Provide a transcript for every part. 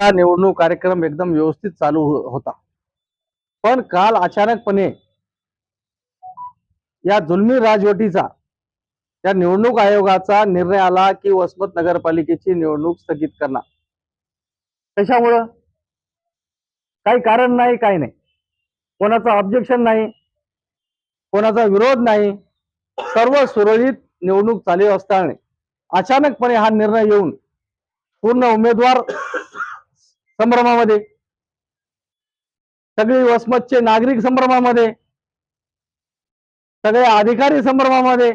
हा निवडणूक कार्यक्रम एकदम व्यवस्थित चालू हो- होता. पण काल अचानकपणे या जुलमी राजवटीचा या निवडणूक आयोगाचा निर्णय आला की वसमत नगरपालिकेची निवडणूक स्थगित करणार. कशामुळं काही कारण नाही काही नाही. कोणाचं ऑब्जेक्शन नाही कोणाचा विरोध नाही. सर्व सुरळीत निवडणूक चालू असताना अचानकपणे हा निर्णय येऊन पूर्ण उमेदवार संभ्रमामध्ये. सगळे वसमतचे नागरिक संभ्रमामध्ये. सगळे अधिकारी संभ्रमामध्ये.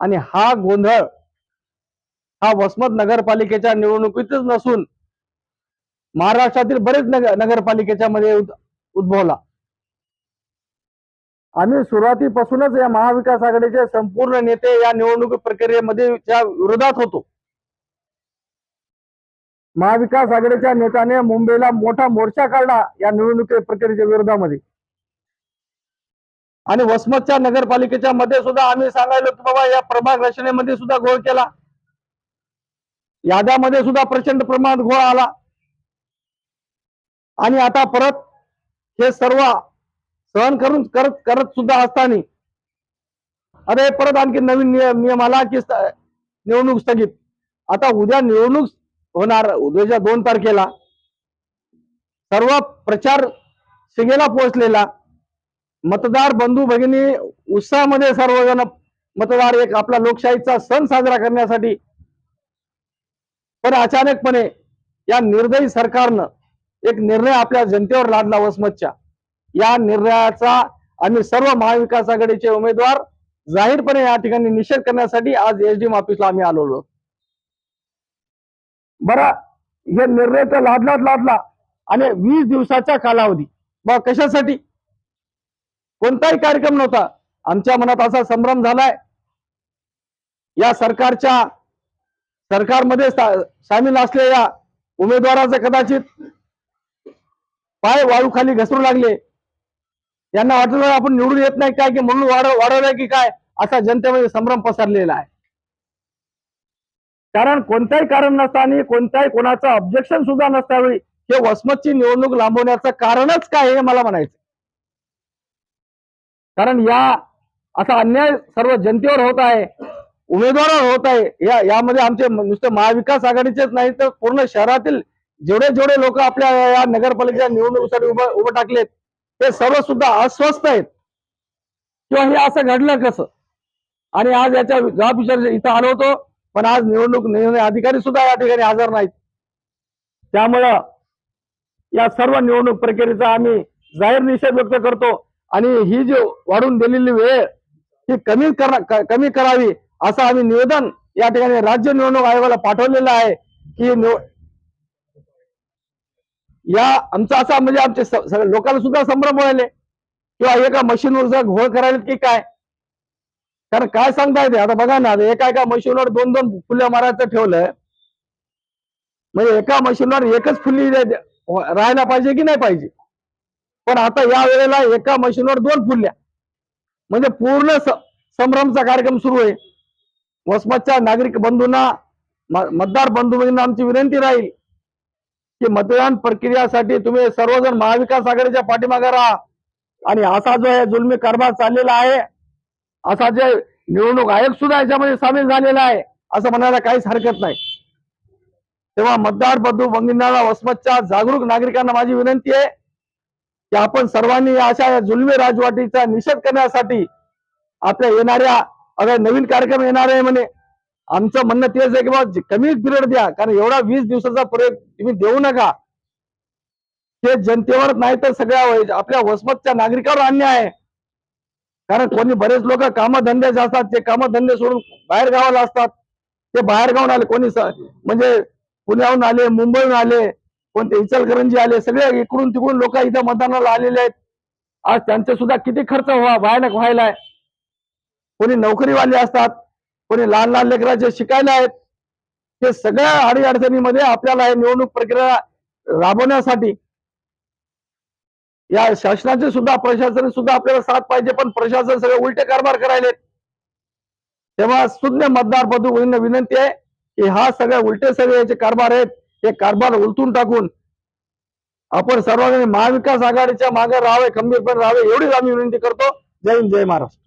आणि हा गोंधळ हा वसमत नगरपालिकेच्या निवडणुकीतच नसून महाराष्ट्रातील बरेच नगर नगरपालिकेच्या मध्ये उद- उद्भवला. आम्ही सुरुवातीपासूनच या महाविकास आघाडीचे संपूर्ण नेते या निवडणूक प्रक्रियेमध्ये त्या विरोधात होतो. महाविकास आघाडीच्या नेत्याने मुंबईला मोठा मोर्चा काढला या निवडणुकी प्रक्रियेच्या विरोधामध्ये. आणि वसमतच्या नगरपालिकेच्या मध्ये सुद्धा आम्ही सांगायलो की बाबा या प्रभाग रचनेमध्ये सुद्धा घोळ केला. याद्यामध्ये सुद्धा प्रचंड प्रमाणात घोळ आला. आणि आता परत हे सर्व सहन करून करत करत सुद्धा असताना अरे परत आणखी नवीन नियम नियम आला की निवडणूक स्थगित. आता उद्या निवडणूक होणार. उद्याच्या दोन तारखेला. सर्व प्रचार शिगेला पोहोचलेला. मतदार बंधू भगिनी उत्साहामध्ये सर्वजण मतदार एक आपला लोकशाहीचा सण साजरा करण्यासाठी. पण अचानकपणे या निर्दयी सरकारनं एक निर्णय आपल्या जनतेवर लादला वसमतच्या. या निर्णयाचा आम्ही सर्व महाविकास आघाडीचे उमेदवार जाहीरपणे या ठिकाणी निषेध करण्यासाठी आज एसडीएम ऑफिसला आम्ही आलो बरं हे निर्णय तर लादलाच लादला आणि वीस दिवसाचा कालावधी. बा कशासाठी? कोणताही कार्यक्रम नव्हता. आमच्या मनात असा संभ्रम झालाय. या सरकारच्या सरकारमध्ये सा- सामील असलेल्या उमेदवाराचं कदाचित पाय वाळू खाली घसरू लागले. यांना वाटलं आपण निवडून येत नाही काय की म्हणून वाढव वाढवलंय की काय असा जनतेमध्ये संभ्रम पसरलेला आहे. कारण कोणताही कारण नसताना कोणत्याही कोणाचं ऑब्जेक्शन सुद्धा नसतावेळी हे वसमतची निवडणूक लांबवण्याचं कारणच काय हे मला म्हणायचं कारण या असा अन्याय सर्व जनतेवर होत आहे उमेदवारावर होत आहे. या यामध्ये आमचे नुसते महाविकास आघाडीचेच नाही तर पूर्ण शहरातील जेवढे जेवढे लोक आपल्या या नगरपालिकेच्या निवडणुकीसाठी उभं उभं टाकलेत ते सर्व सुद्धा अस्वस्थ आहेत. किंवा हे असं घडलं कसं? आणि आज याच्या जबाब विचार इथं आलो होतो पण आज निवडणूक निर्णय अधिकारी सुद्धा या ठिकाणी हजर नाहीत. त्यामुळं या सर्व निवडणूक प्रक्रियेचा आम्ही जाहीर निषेध व्यक्त करतो आणि ही जी वाढून दिलेली वेळ ही कमी करा कमी करावी असं आम्ही निवेदन या ठिकाणी राज्य निवडणूक आयोगाला पाठवलेलं आहे की या आमचा असा म्हणजे आमचे लोकांना सुद्धा संभ्रम व्हायले किंवा एका मशीनवर जर घोळ करायला की काय? कारण काय सांगता येते आता बघा ना एका एका मशीनवर दोन दोन फुल्या मारायचं ठेवलंय. म्हणजे एका मशीनवर एकच फुल्ली हो, राहायला पाहिजे की नाही पाहिजे? पण आता या वेळेला एका मशीनवर दोन फुल्या. म्हणजे पूर्ण संभ्रमचा कार्यक्रम सुरू आहे. वसमतच्या नागरिक बंधूंना मतदार बंधूंना आमची विनंती राहील की मतदान प्रक्रियासाठी तुम्ही सर्वजण महाविकास आघाडीच्या पाठीमागे राहा. आणि असा जो आहे जुलमी कारभार चाललेला आहे असा जे निवडणूक आयोग सुद्धा याच्यामध्ये सामील झालेला आहे असं म्हणायला काहीच हरकत नाही. तेव्हा मतदार बंधू भगिनींना वसमतच्या जागरूक नागरिकांना माझी विनंती आहे की आपण सर्वांनी अशा या जुलमी राजवाटीचा निषेध करण्यासाठी आपल्या येणाऱ्या अगर नवीन कार्यक्रम येणार आहे म्हणे. आमचं म्हणणं तेच आहे की बाबा कमी पिरियड द्या कारण एवढा वीस दिवसाचा प्रयोग तुम्ही देऊ नका. ते जनतेवर नाही तर सगळ्या वय- आपल्या वसमतच्या नागरिकावर अन्याय आहे. कारण कोणी बरेच लोक कामधंद्याचे असतात ते कामधंदे सोडून बाहेर गावाला असतात. ते बाहेर गावून आले कोणी स- म्हणजे पुण्याहून आले मुंबईहून आले कोणते इचलकरंजी आले सगळे इकडून तिकडून लोक इथं मतदानाला आलेले आहेत. आज त्यांचे सुद्धा किती खर्च व्हा भयानक व्हायलाय कोणी नोकरीवाले असतात कोणी लहान लहान लेकराचे शिकायला आहेत. ते सगळ्या अडीअडचणीमध्ये आपल्याला हे निवडणूक प्रक्रिया राबवण्यासाठी या शासनाचे सुद्धा प्रशासन सुद्धा आपल्याला साथ पाहिजे पण प्रशासन सगळे उलटे कारभार करायलेत. तेव्हा सुज्ञ मतदार बंधू विनंती आहे की हा सगळ्या उलटे सगळे याचे कारभार आहेत हे कारभार उलटून टाकून आपण सर्वांनी महाविकास आघाडीच्या मागे राहावे खंबीरपणे राहावे एवढीच आम्ही विनंती करतो. जय हिंद जय महाराष्ट्र.